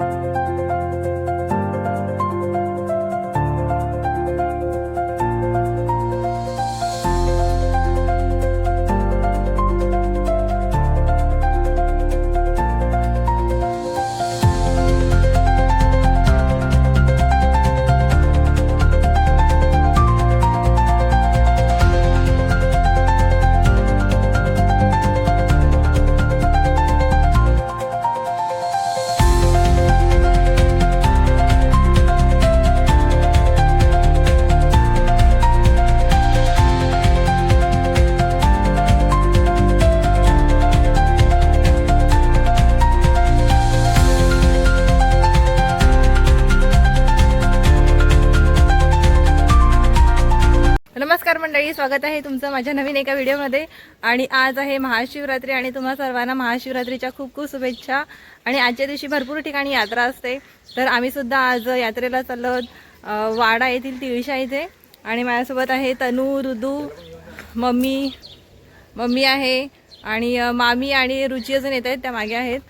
you नमस्कार मंडळी स्वागत आहे तुमचं माझ्या नवीन एका व्हिडिओमध्ये. आणि आज आहे महाशिवरात्री आणि तुम्हा सर्वांना महाशिवरात्रीच्या खूप खूप शुभेच्छा. आणि आजच्या दिवशी भरपूर ठिकाणी यात्रा असते. तर आम्हीसुद्धा आज यात्रेला चाललो वाडा येथील तिळशा इथे. आणि माझ्यासोबत आहे तनू ऋदू मम्मी मम्मी आहे. आणि मामी आणि रुची अजून येत आहेत त्या मागे आहेत.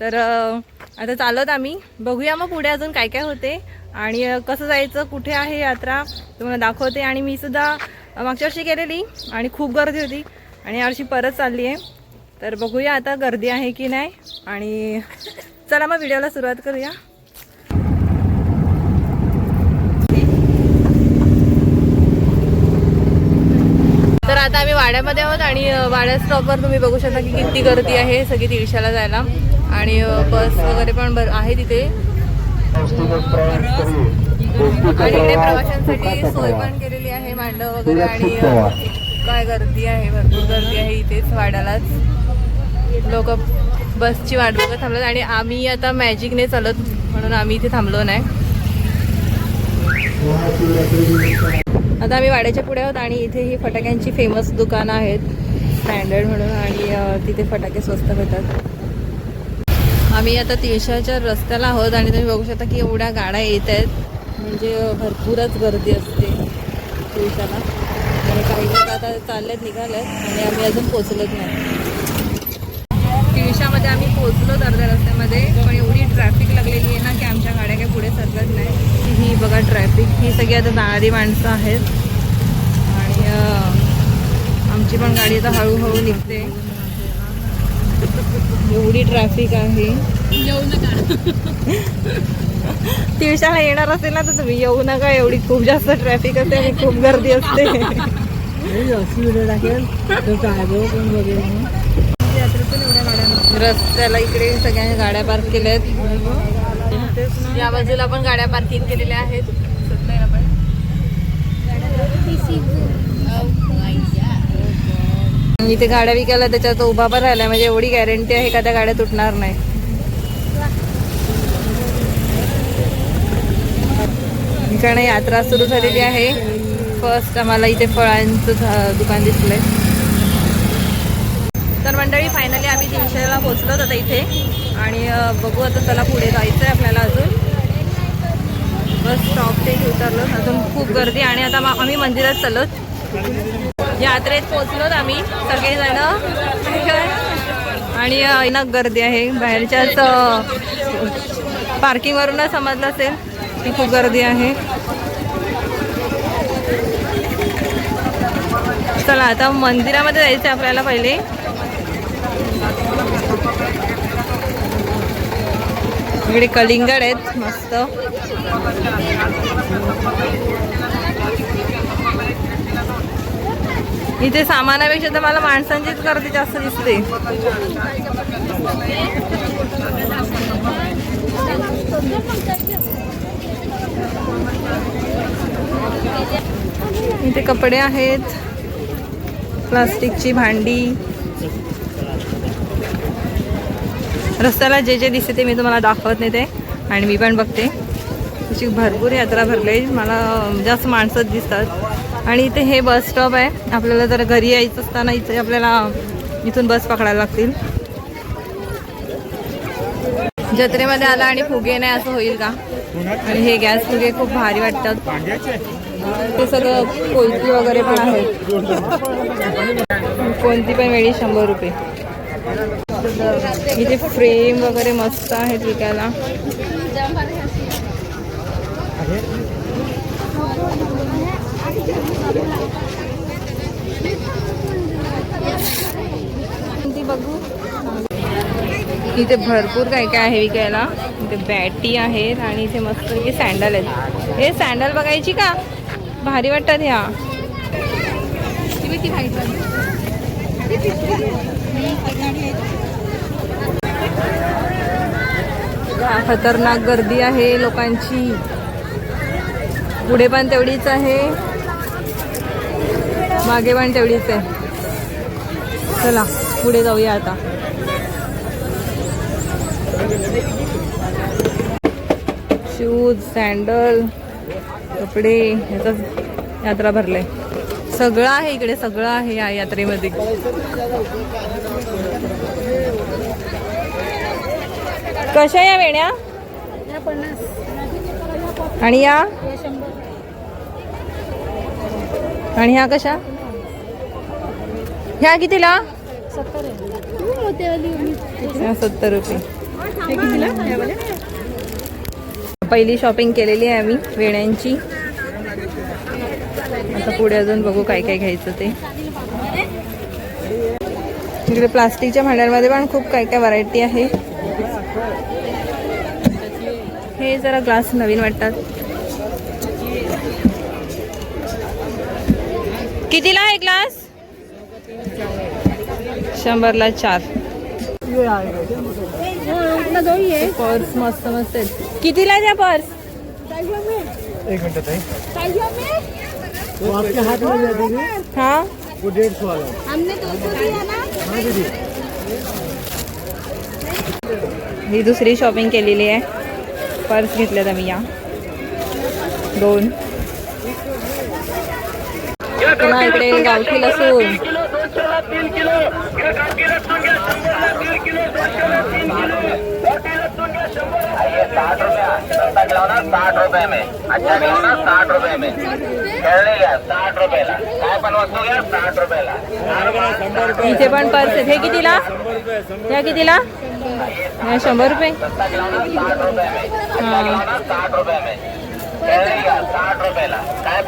तर आता चालत आम्ही. बघूया मग पुढे अजून काय काय होते. आणि कसं जायचं कुठे आहे यात्रा तुम्हाला दाखवते. आणि मी सुद्धा मागच्या वर्षी गेलेली आणि खूप गर्दी होती. आणि यावर्षी परत चालली आहे. तर बघूया आता गर्दी आहे की नाही. आणि चला मग व्हिडिओला सुरुवात करूया. तर आता आम्ही वाड्यामध्ये आहोत आणि वाड्या स्टॉपवर तुम्ही बघू शकता की किती गर्दी आहे सगळी दीडशाला जायला. आणि बस वगैरे पण भर आहे तिथे. आणि प्रवाशांसाठी सोय पण केलेली आहे मांडव वगैरे आणि काय गर्दी आहे भरपूर गर्दी आहे इथेच वाड्यालाच. लोक बसची वाट बघत थांबतात आणि आम्ही आता मॅजिकने चालत म्हणून आम्ही इथे थांबलो नाही. आता आम्ही वाड्याच्या पुढे आहोत आणि इथे ही फटाक्यांची फेमस दुकानं आहेत स्टँडर्ड म्हणून आणि तिथे फटाके स्वस्त भेटतात आम्ही आता तिळशाच्या रस्त्याला आहोत आणि तुम्ही बघू शकता की एवढ्या गाड्या येत आहेत. म्हणजे भरपूरच गर्दी असते तिळशाला. आणि काही लोक आता चाललेत निघालेत आणि आम्ही अजून पोचलोच नाही. तिळशामध्ये आम्ही पोचलो अर्ध्या रस्त्यामध्ये पण एवढी ट्रॅफिक लागलेली आहे ना की आमच्या गाड्या काही पुढे सरकत नाही. ही बघा ट्रॅफिक ही सगळी आता जाणारी माणसं आहेत. आणि आमची पण गाडी आता हळूहळू निघते. एवढी ट्रॅफिक आहे. तिळशाला येणार असेल ना तर तुम्ही येऊ नका. एवढी खूप जास्त ट्रॅफिक असते आणि खूप गर्दी असते. रस्त्याला इकडे सगळ्या गाड्या पार्क केल्या आहेत या बाजूला पण गाड्या पार्किंग केलेल्या आहेत. आपण इथे गाड्या विकायला त्याच्यात उभा पण राहिला म्हणजे एवढी गॅरंटी आहे का त्या गाड्या तुटणार नाही. कारण यात्रा सुरू झालेली आहे. फर्स्ट आम्हाला इथे फळांचं झा- दुकान दिसलंय. तर मंडळी फायनली आम्ही तीनशेला पोहोचलो आता इथे. आणि बघू आता चला पुढे जायचं आहे आपल्याला अजून. बस स्टॉप ते उतरलो अजून खूप गर्दी आणि आता आम्ही मंदिरात चालत यात्रेत पोहोचलो आम्ही सगळेजण. आणि अ, ना गर्दी आहे. बाहेरच्याच पार्किंगवरूनच समजलं असेल की खूप गर्दी आहे. चला आता मंदिरामध्ये जायचं आहे आपल्याला पहिले. इकडे कलिंगड आहेत मस्त. इथे सामानापेक्षा तर मला माणसांचीच गर्दी जास्त दिसते. इथे कपडे आहेत प्लास्टिकची भांडी. रस्त्याला जे जे दिसते ते मी तुम्हाला दाखवत नाही ते आणि मी पण बघते. तशी भरपूर यात्रा भरली मला जास्त माणसं दिसतात. आणि इथे हे बस स्टॉप आहे. आपल्याला जर घरी यायचं असताना इथे आपल्याला इथून बस पकडायला लागतील. जत्रेमध्ये आला आणि फुगे नाही असं होईल का? आणि हे गॅस फुगे खूप भारी वाटतात. ते सगळं कोलती वगैरे पण आहे. कोणती पण वेळी शंभर रुपये. इथे फ्रेम वगैरे मस्त आहेत विकायला ती बघू इथे भरपूर काय काय आहे विकायला. इथे बॅटी आहेत आणि इथे मस्त हे सँडल आहेत. हे सँडल बघायची का? भारी वाटतात ह्या. खतरनाक गर्दी आहे लोकांची. पुढे पण तेवढीच आहे. मागे पण तेवढीच आहे. चला पुढे जाऊया आता. शूज सँडल कपडे ह्याचाच यात्रा भरले सगळं आहे इकडे सगळं आहे या यात्रेमध्ये. कशा या वेण्या? आणि या? आणि ह्या कशा? ह्या कितीला? सत्तर रुपये. पहिली शॉपिंग केलेली आहे आम्ही वेण्यांची. आता पुढे अजून बघू काय काय घ्यायचं ते. इकडे प्लास्टिकच्या भांड्यांमध्ये पण खूप काय काय व्हरायटी आहे. हे जरा ग्लास नवीन वाटतात. कितीला आहे ग्लास शंभरला चार. पर्स मस्त मस्त आहेत कितीला आहे पर्स? एक मिनट ताई वो आपके हाथ में दे देंगे हा। वो डेढ़ सौ वाला। हमने दो सौ दिया ना। हाँ दीदी। ही दुसरी शॉपिंग केलेली आहे पर्स घेतल्यात आम्ही या दोन। पुन्हा इकडे गावठी लसूण। सस्ता खिलौना साठ रुपए में. अच्छा खिलौना साठ रुपए में. खेळणे घ्या साठ रुपयाला. काय पण वस्तू घ्या साठ रुपयाला. इथे पण पर्स. हे कितीला ह्या कितीला ह्या शंभर रुपये. खिलौना साठ में. अच्छा हा. खिलौना साठ में. साठ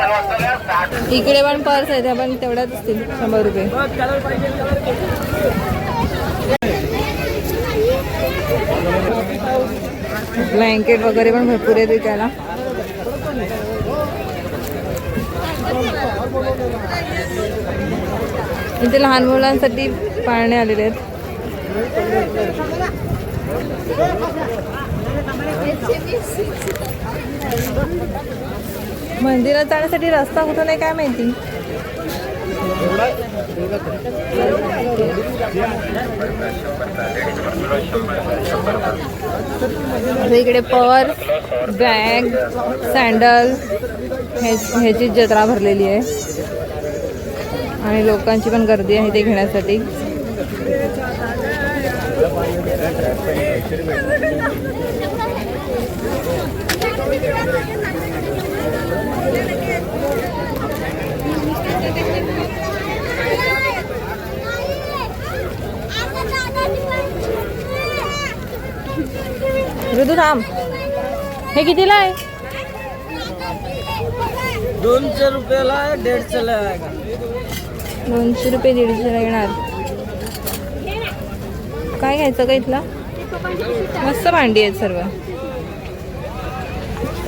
साठ इकडे पण पर्स आहेत पण तेवढ्याच असतील शंभर रुपये. ब्लँकेट वगैरे पण भरपूर येते त्याला. इथे लहान मुलांसाठी पाळणे आलेले आहेत. मंदिरात जाण्यासाठी रस्ता कुठून आहे काय माहिती? इकडे पर्स बॅग सँडल ह्याचीच जत्रा भरलेली आहे. आणि लोकांची पण गर्दी आहे ते घेण्यासाठी. थांब हे कितीला आहे? दोनशे रुपयाला आहे दीडशेला दोनशे रुपये दीडशेला येणार. काय घ्यायचं का इथला? मस्त भांडी आहेत सर्व.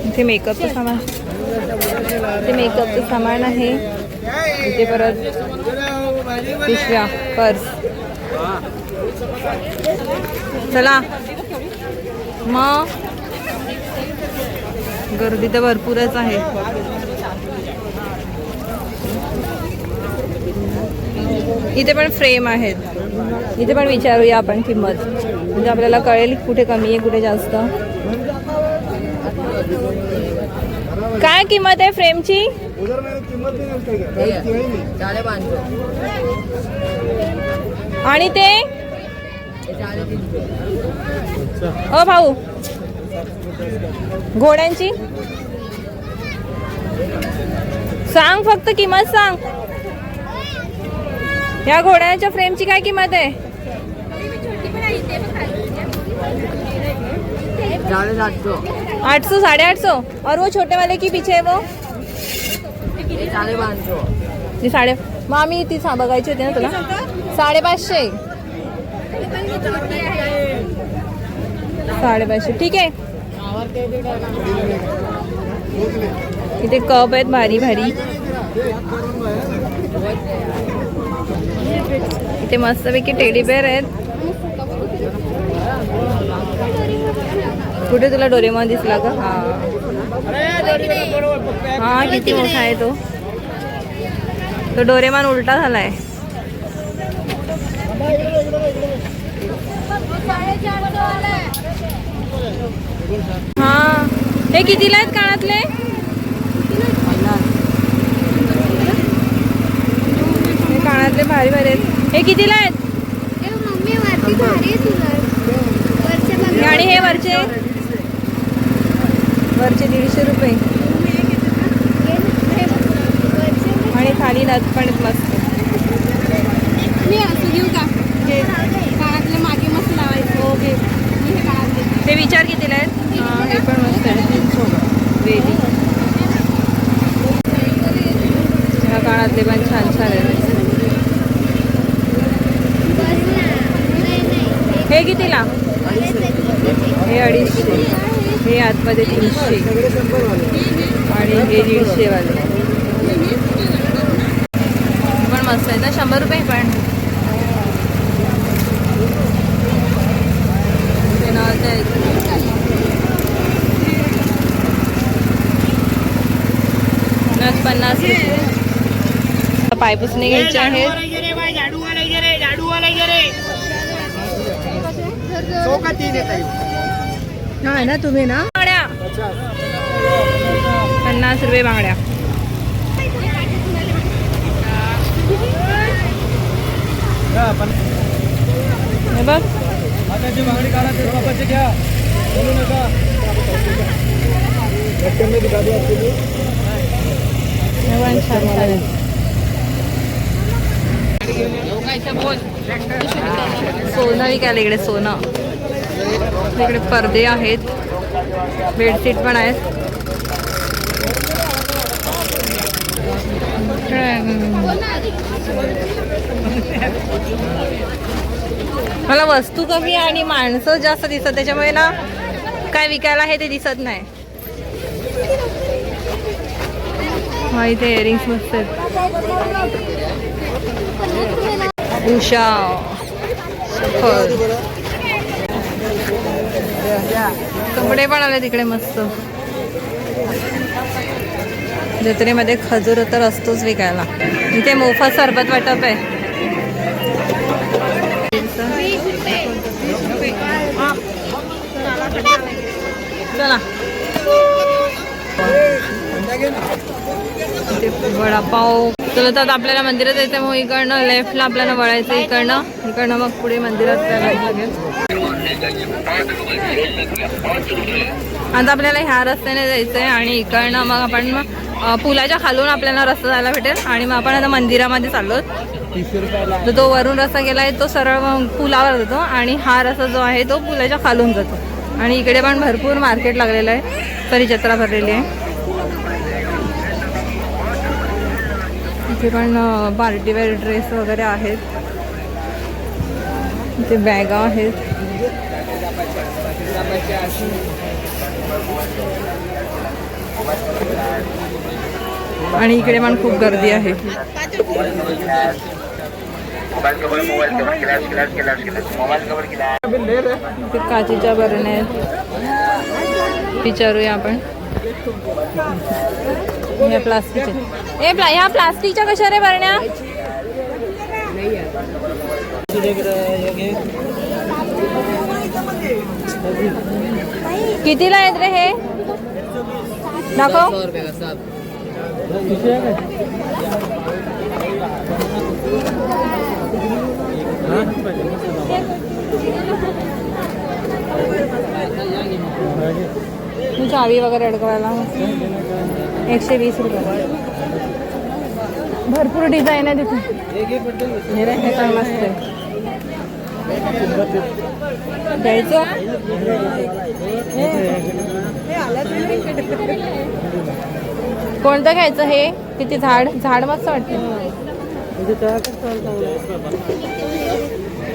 इथे मेकअपचं सामान इथे मेकअपचं सामान आहे. इथे परत पिशव्या पर्स. चला. मग? गर्दी तर भरपूरच आहे. इथे पण फ्रेम आहेत. इथे पण विचारूया आपण किंमत. म्हणजे आपल्याला कळेल कुठे कमी आहे कुठे जास्त. काय किंमत आहे फ्रेमची? आणि ते? अ भाऊ. घोड्यांची? सांग फक्त किंमत सांग. या घोड्याच्या फ्रेमची काय किंमत आहे? आठसो साडे आठसो और वो छोटे वाले की पीछे वो? जी साडे मग आम्ही ती बघायची होती ना तुला. साडेपाचशे. साडेपाचशे. ठीक आहे. इथे कप आहेत भारी भारी. इथे मस्तपैकी टेडी बेअर आहेत. कुठे तुला डोरेमॉन दिसला का हा. हा किती मोठा आहे तो. तो डोरेमान उलटा झालाय. हा. हे कितीला आहेत कानातले हे कानातले भारी भारी आहेत. हे कितीला आहेत? आणि हे वरचे? वरचे दीडशे रुपये. आणि खाली नथ पण मस्त. मी असं घेऊ का? मागे मस्त लावायचं. ओके हे ते विचार कितीला आहेत? हा, पण मस्त आहे वेली. ह्या काळातले पण छान छान आहेत. नाही हे कितीला? हे अडीचशे. हे आतमध्ये तीनशे. आणि हे दीडशे वाले पण मस्त आहे ना शंभर रुपये पण. नथ पन्नास रुपये. पायपुसणे घ्यायचे आहेत. है ना तुम्ही ना? बांगड्या. पन्नास रुपये बांगड्या. हे बांगडी काढा ते बापाचे घ्या. बोलू नका. सोनं विकायला इकडे सोनं. इकडे पडदे आहेत. बेडशीट पण आहेत. मला वस्तू कमी आणि माणसं जास्त दिसत त्याच्यामुळे ना काय विकायला आहे ते दिसत नाही. इथे इयरिंग्स मस्त आहेत. उषा. कपडे पण आले तिकडे मस्त. जत्रेमध्ये खजूर तर असतोच विकायला. इथे मोफत सरबत वाटप आहे. वडापाव. चला तर आता आपल्याला मंदिरात जायचं मग इकडनं लेफ्टला आपल्याला वळायचं इकडनं. इकडनं मग पुढे मंदिरात जायला लागेल. आता आपल्याला ह्या रस्त्याने जायचं आहे आणि इकडनं मग आपण मग पुलाच्या खालून आपल्याला रस्ता जायला भेटेल. आणि मग आपण आता मंदिरामध्ये चाललो तर तो वरून रस्ता गेला आहे तो सरळ पुलावर जातो आणि हा रस्ता जो आहे तो पुलाच्या खालून जातो. आणि इकडे पण भरपूर मार्केट लागलेलं आहे. तरी जत्रा भरलेली आहे. इथे पण पार्टीवेअर ड्रेस वगैरे आहेत. इथे बॅगा आहेत. आणि इकडे पण खूप गर्दी आहे. काचेच्या बरण्या आहेत. विचारूया आपण. ह्या प्लास्टिकच्या ए प्ला ह्या प्लास्टिकच्या कशा रे बरण्या? कितीला आहेत रे हे? दाखव. रुपये मी चावी वगैरे अडकवायला एकशे वीस रुपये. भरपूर डिझाईन आहे तिथे. हे रे, मस्त आहे. घ्यायचं कोणतं घ्यायचं हे? किती झाड? झाड मस्त वाटतं.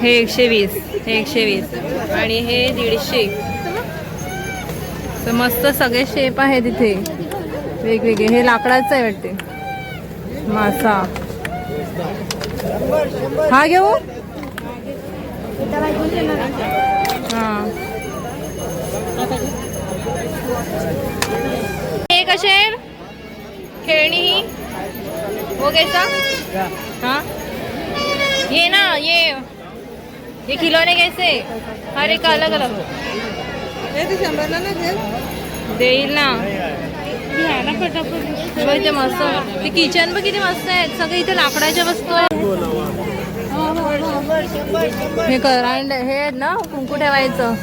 हे एकशे वीस. हे एकशे वीस. आणि हे दीडशे. तर मस्त सगळे शेप आहे तिथे वेगवेगळे. हे लाकडाचं आहे वाटते. मासा. हा घेऊ? हा. हे कसे आहे खेळणी ही? हो घ्यायचा हा? ये ना ये. ये खिलौने घ्यायचे हर एक अलग अलग देईल ना। बघ इथे मस्त ते किचन बघ किती मस्त आहेत सगळे इथे लाकडाच्या वस्तू आहेत. हे करांड हे आहेत ना कुंकू ठेवायचं.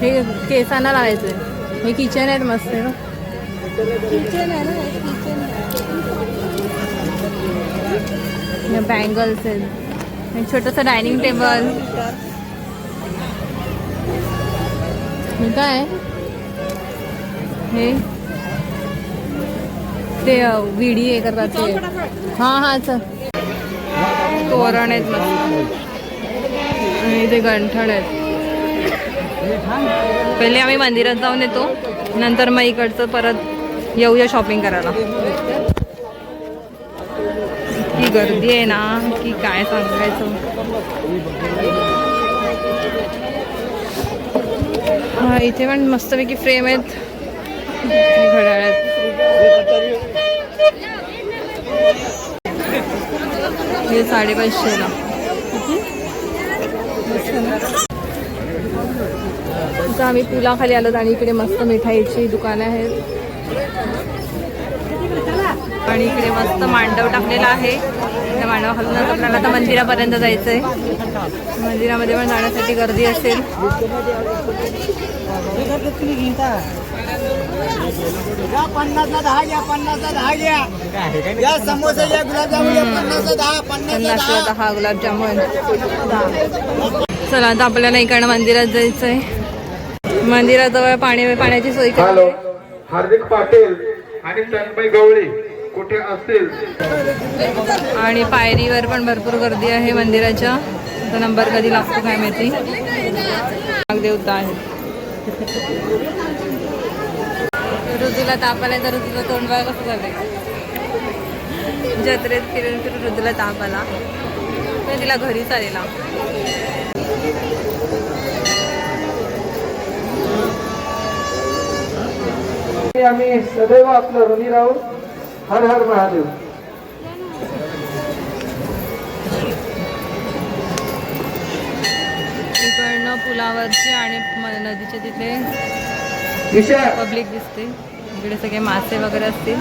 हे केसांना लावायचं हे किचन आहेत मस्त आहे ना. बँगल्स आहेत. छोटंसं डायनिंग टेबल. हे काय हे. ते विडी हे करतात ते. हां हां चल. तोरण आहेत मस्त. आणि ते गंठण आहेत. पहिले आम्ही मंदिरात जाऊन येतो. नंतर मग इकडचं परत येऊया शॉपिंग करायला. की गर्दी आहे ना की काय सांगायचं. इथे पण मस्तपैकी फ्रेम आहेत. घड्याळ आहेत हे साडेपाचशेला आम्ही पुलाखाली आलो आणि इकडे मस्त मिठाईची दुकानं आहेत. आणि इकडे मस्त मांडव टाकलेला आहे. त्या मांडवाखालून आपल्याला आता मंदिरापर्यंत जायचं आहे मंदिरामध्ये पण जाण्यासाठी गर्दी असेल. या पन्नासला दहा घ्या पन्नासला दहा घ्या या समोसा या गुलाबजामुन या पन्नासला दहा पन्नासला गुलाबजामुन. चला आता आपल्याला इकडनं मंदिरात जायचं आहे मंदिराजवळ पाणी पाण्याची सोय हॅलो केली हार्दिक पाटील आणि तन्मय गवळी कुठे असतील? आणि पायरीवर पण भरपूर गर्दी आहे मंदिराच्या. नंबर कधी लागतो काय माहिती? नागदेवता आहे. ऋतूला ताप आलाय तर ऋतूला तोंड बघा कसं झालंय. जत्रेत फिरून फिरून ऋतूला ताप आला. तर तिला घरी चालेला. आम्ही सदैव आपलं ऋणी राहू हर हर महादेव. पुलावरचे आणि म- नदीच्या तिथे पब्लिक दिसते. इकडे सगळे मासे वगैरे असतील.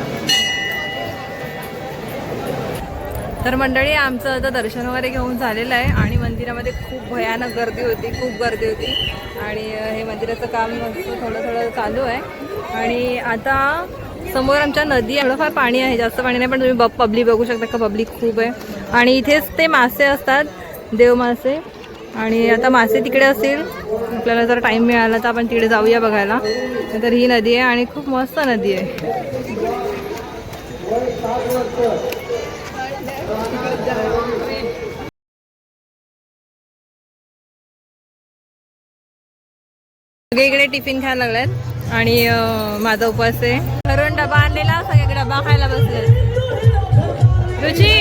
तर मंडळी आमचं आता दर्शन वगैरे घेऊन झालेलं आहे आणि मंदिरामध्ये खूप भयानक गर्दी होती खूप गर्दी होती. आणि हे मंदिराचं काम थोडं थोडं चालू आहे. आणि आता समोर आमच्या नदी थोडंफार पाणी आहे जास्त पाणी नाही पण तुम्ही ब पब्लिक बघू शकता का? पब्लिक खूप आहे. आणि इथेच ते मासे असतात देव मासे आणि आता मासे तिकडे असतील आपल्याला जर टाईम मिळाला तर आपण तिकडे जाऊया बघायला. तर ही नदी आहे आणि खूप मस्त नदी आहे. सगळे इकडे टिफिन खायला लागलेत. आणि माझा उपवास आहे. करून डबा आणलेला सगळे डबा खायला बसले रुची!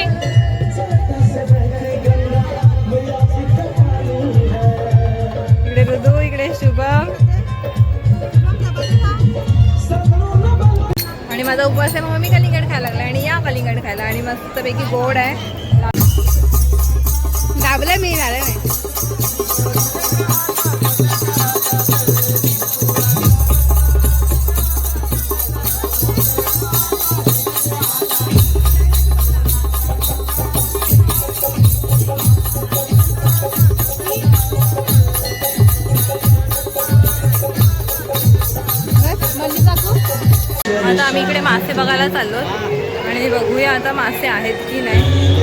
शुभम. आणि माझा उपवास आहे मग मी कलिंगड खायला लागला आणि या कलिंगड खायला. आणि मस्तपैकी गोड आहे. दाबलं मी झालं नाही. बघायला चाललो आणि बघूया आता मासे आहेत की नाही.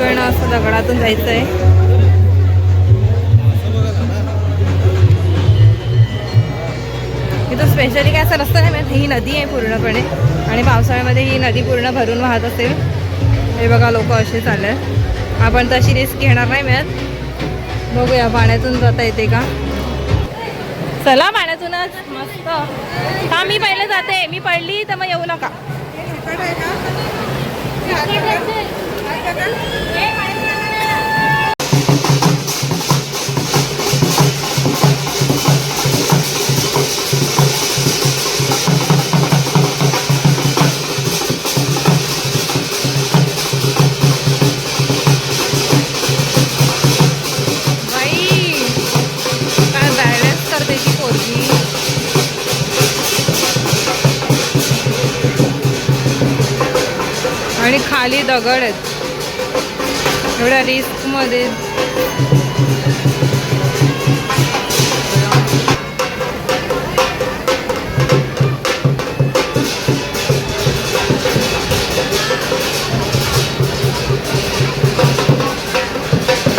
पण असं दगडातून जायचं आहे इथं स्पेशली काय असं रस्ता नाही मी ही नदी आहे पूर्णपणे. आणि पावसाळ्यामध्ये ही नदी पूर्ण भरून वाहत असेल. हे बघा लोक असे चालले आपण तशी रिस्क घेणार नाही मिळत. बघूया पाण्यातून जाता येते का? चला पाण्यातूनच मस्त. हा मी पहिले जाते. मी पडली तर मग येऊ नका. खाली दगड आहेत. एवढ्या रिस्कमध्ये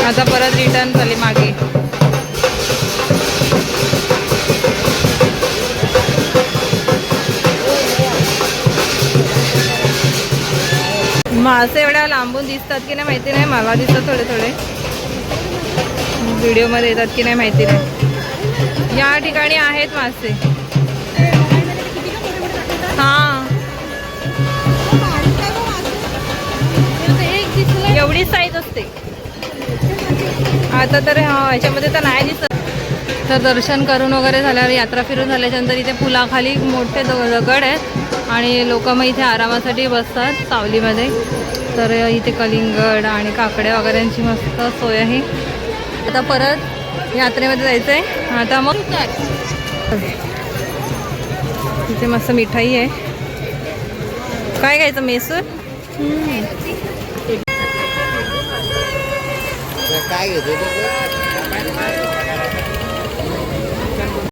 आता परत रिटर्न झाली मागे. मासे एवढ्या लांबून दिसतात की नाही माहिती नाही. मला दिसतात थोडे थोडे. व्हिडिओमध्ये येतात की नाही माहिती नाही. या ठिकाणी आहेत मासे. हां. एवढी साईज असते. आता तर हा, याच्यामध्ये तर नाही दिसत. तर दर्शन करून वगैरे झाल्यावर यात्रा फिरून झाल्याच्यानंतर इथे पुलाखाली मोठे दगड आहेत. आणि लोक मग इथे आरामासाठी बसतात सावलीमध्ये. तर इथे कलिंगड आणि काकड्या वगैरेंची मस्त सोय आहे. आता परत यात्रेमध्ये जायचं आहे आता मग इथे मस्त मिठाई आहे. काय घ्यायचं मेसूर? काय घेतो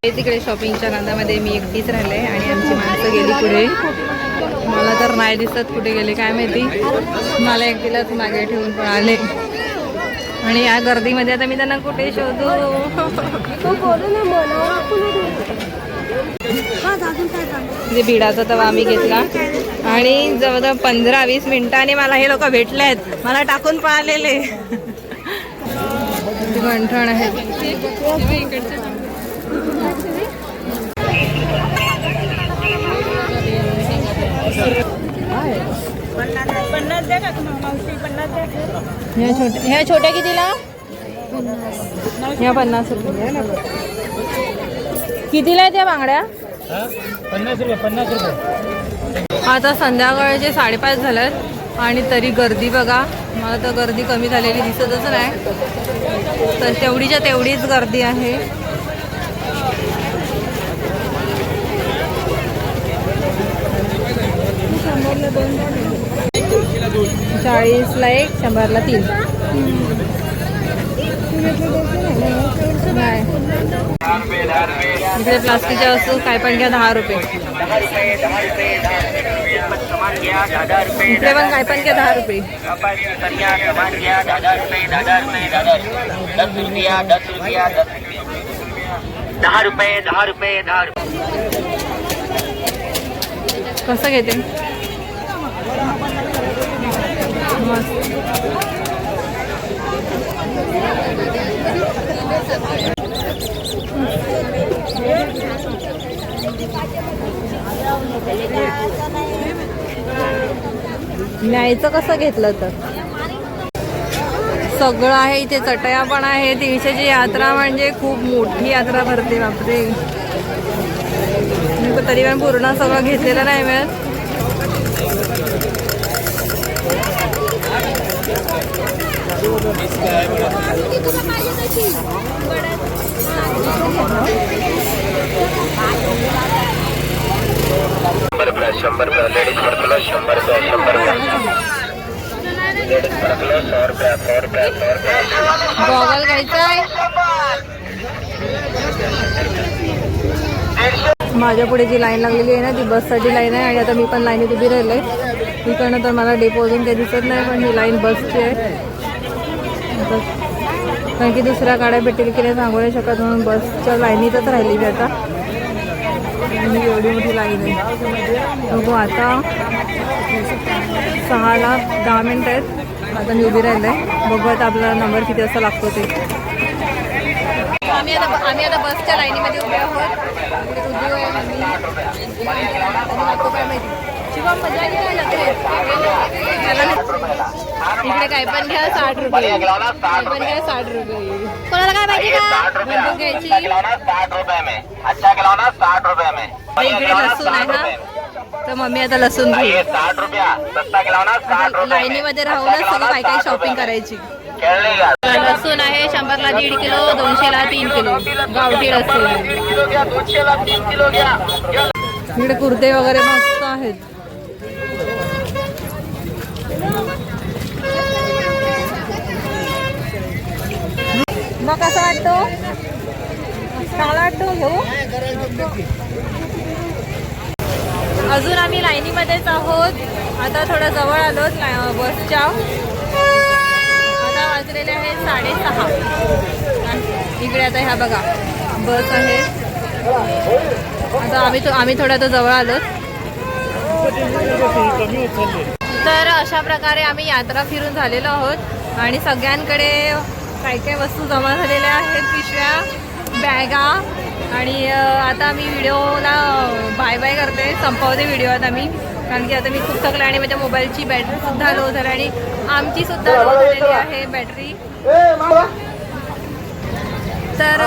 तिकडे शॉपिंगच्या नादामध्ये मी एकटीच राहिले आणि आमची माणसं गेली पुढे. मला तर नाही दिसत कुठे गेले काय माहिती? मला एकटीलाच मागे ठेवून पण आले. आणि या गर्दीमध्ये आता मी त्यांना कुठे शोधू? म्हणजे भिडाचा तवा आम्ही घेतला. आणि जवळजवळ पंधरा वीस मिनिटांनी मला हे लोक भेटले आहेत मला टाकून पळालेले. गंठण आहे. ह्या छोट्या ह्या छोट्या कितीला? ह्या पन्नास रुपये. कितीला आहेत या बांगड्या? पन्नास रुपये पन्नास रुपये. आता संध्याकाळचे साडेपाच झाल्यात आणि तरी गर्दी बघा. मला तर गर्दी कमी झालेली दिसतच नाही. तर तेवढीच्या तेवढीच गर्दी आहे. चाळीसला एक शंभरला तीन. इकडे प्लास्टिकच्या वस्तू काय पण घ्या दहा रुपये. इकडे पण काय पण घ्या दहा रुपये. दहा रुपये दहा रुपये दहा रुपये. कसं घेते? न्यायचं कसं घेतलं तर? सगळं आहे इथे चटया पण आहे. दिवसाची यात्रा म्हणजे खूप मोठी यात्रा भरते बापरे. मी तरी पण पूर्ण सगळं घेतलेलं नाही मिळत. शंभर रुपये शंभर रुपये लेडीज पर किलो शंभर रुपये शंभर रुपये लेडीज पर किलो सौ रुपया सौ रुपया सौ रुपया गॉगल घ्यायचा आहे. माझ्या पुढे जी लाईन लागलेली आहे ना ती बससाठी लाईन आहे आणि आता मी पण लाईनीत उभी राहिले इकडनं तर मला डेपो अजून काही दिसत नाही पण ही लाईन बसची आहे. कारण की दुसऱ्या गाड्या भेटेल की नाही सांगू नाही शकत म्हणून बसच्या लाईनीतच राहिली मी आता. आणि एवढी मोठी लाईन आहे. बघू आता सहाला दहा मिनटं आहेत. आता मी उभी आहे बघू आता आपला नंबर किती असा लागतो ते. आम्ही आता आम्ही आता बसच्या लाईनीमध्ये उभे आहोत. उजवी आहे. माहिती. शिवम मजा. इकडे काय पण घ्या साठ रुपये. काय पण घ्या साठ रुपये. कोणाला काय पाहिजे का? बंदूक घ्यायची. इकडे लसूण आहे ना? तर मम्मी आता लसूण में लाईनीमध्ये अच्छा राहूनच सगळं काय काय 60 शॉपिंग. करायची. लसूण आहे शंभरला दीड किलो दोनशेला तीन किलो. गावठी लसूण. किलो इकडे कुर्ते वगैरे मस्त आहेत. मग कसं वाटतो? चांगला वाटतो घेऊ? अजून आम्ही लाईनीमध्येच आहोत. आता थोडं जवळ आलोत बसच्या. आता वाजलेले साडेसहा. आणि इकडे आता ह्या बघा बस आहे. आता आम्ही थो- आम्ही थोडं आता जवळ आलोत. तर अशा प्रकारे आम्ही यात्रा फिरून झालेलो आहोत आणि सगळ्यांकडे काय काय वस्तू जमा झालेल्या आहेत पिशव्या बॅगा आणि आता मी व्हिडिओला बाय बाय करते संपवते व्हिडिओ आता मी कारण की आता मी खूप थकले आणि माझ्या मोबाईलची बॅटरी सुद्धा लो झाली आणि आमची सुद्धा लो झालेली आहे बॅटरी. तर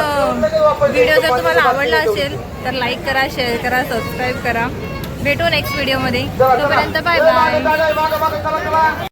व्हिडिओ जर तुम्हाला आवडला असेल तर लाईक करा शेअर करा सबस्क्राईब करा. भेटू नेक्स्ट व्हिडिओमध्ये तोपर्यंत बाय बाय